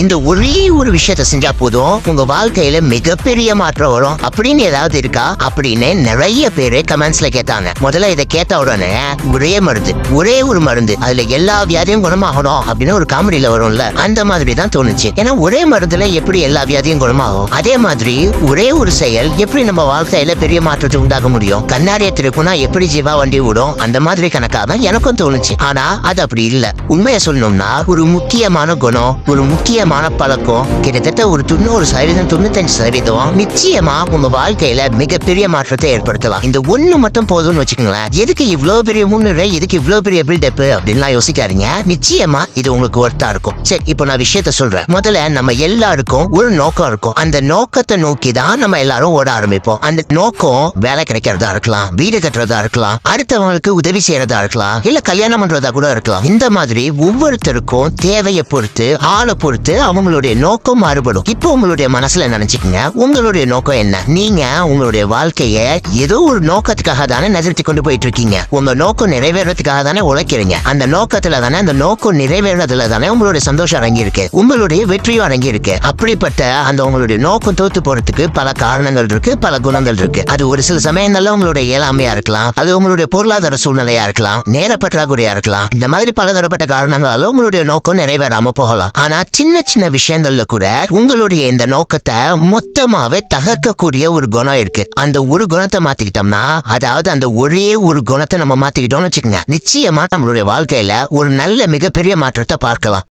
இந்த ஒரே ஒரு விஷயத்த செஞ்சா போதும். உங்க வாழ்க்கையில மிகப்பெரிய மாற்றம் வரும். அப்படின்னு ஏதாவது இருக்கா? அப்படின்னு நிறைய பேரு கமெண்ட்ஸ்ல கேட்டாங்க. முதல்ல இதை கேட்ட உடனே ஒரே மருந்து ஒரே ஒரு மருந்து. அதுல எல்லா வியாதியும் குணமாகணும் அப்படின்னு ஒரு காமெடியில வரும்ல. அந்த மாதிரி தான் தோணுச்சு. ஏன்னா ஒரே மருந்துல எப்படி எல்லா வியாதியும் குணமாகும்? அதே மாதிரி ஒரே ஒரு செயல் எப்படி நம்ம வாழ்க்கையில பெரிய மாற்றத்தை உண்டாக முடியும்? கண்ணாடியை திருப்புனா எப்படி ஜீவா வண்டி விடும் அந்த மாதிரி கணக்காக எனக்கும் தோணுச்சு. ஆனா அது அப்படி இல்ல. உண்மையை சொல்லணும்னா ஒரு முக்கியமான குணம் ஒரு முக்கியமான பழக்கம் கிட்டத்தட்ட ஒரு தொண்ணூறு சதவீதம் தொண்ணூத்தஞ்சு சதவீதம் நிச்சயமா உங்க வாழ்க்கையில மிகப்பெரிய மாற்றத்தை ஏற்படுத்தலாம். இந்த ஒண்ணு மட்டும் போதும்னு வச்சுக்கோங்களேன். எதுக்கு இவ்வளவு பெரிய முன்னுரை எதுக்கு இவ்வளவு பெரிய பில்டப் அப்படின்லாம் யோசிக்காதீங்க. நிச்சயமா இது உங்களுக்கு ஒர்த்தா இருக்கும். சரி இப்போ நான் விஷயத்த சொல்றேன். முதல்ல நம்ம எல்லாருக்கும் ஒரு நோக்கம் இருக்கும். அந்த நோக்கத்தை நோக்கி தான் நம்ம எல்லாரும் ஓட ஆரம்பிப்போம். அந்த நோக்கம் வேலை கிடைக்கிறதா இருக்கலாம் வீடு கட்டுறதா இருக்கலாம் அடுத்தவங்களுக்கு உதவி செய்யறதா இருக்கலாம் இல்ல கல்யாணம் பண்றதா கூட இருக்கலாம். இந்த மாதிரி ஒவ்வொருத்தருக்கும் தேவையை பொறுத்து ஆளை பொறுத்து அவங்களுடைய நோக்கம் மாறுபடும். இப்போ உங்களுடைய மனசுல நினைச்சுக்கங்க. உங்களுடைய நோக்கம் என்ன? நீங்க உங்களுடைய வாழ்க்கைய ஏதோ ஒரு நோக்கத்துக்காக தானே நகர்த்தி கொண்டு போயிட்டு இருக்கீங்க உங்க நோக்கம் நிறைவேறதுக்காக தானே உழைக்கிறீங்க. அந்த நோக்கத்துல தானே அந்த நோக்கம் நிறைவேறதுல தானே உங்களுடைய சந்தோஷம் அடங்கி இருக்கு உங்களுடைய வெற்றியும் அடங்கி இருக்கு அப்படிப்பட்ட அந்த உங்களுடைய நோக்கம் தோத்து போறதுக்கு பல காரணங்கள் இருக்கு பல குணங்கள் இருக்கு. அது ஒரு சில சமயங்கள்ல உங்களுடைய இயலாமையா இருக்கலாம். அது உங்களுடைய பொருளாதார சூழ்நிலையா இருக்கலாம். நேர பற்றாக்குறையா இருக்கலாம். இந்த மாதிரி பலதரப்பட்ட காரணங்களால உங்களுடைய நோக்கம் நிறைவேறாம போகலாம். ஆனா சின்ன சின்ன விஷயங்கள்ல கூட உங்களுடைய இந்த நோக்கத்தை மொத்தமாவே தகர்க்கக்கூடிய ஒரு குணம் இருக்கு. அந்த ஒரு குணத்தை மாத்திக்கிட்டோம்னா அதாவது அந்த ஒரே ஒரு குணத்தை நம்ம மாத்திக்கிட்டோம்னு வச்சுக்கோங்க. நிச்சயமா நம்மளுடைய வாழ்க்கையில ஒரு நல்ல மிகப்பெரிய மாற்றத்தை பார்க்கலாம்.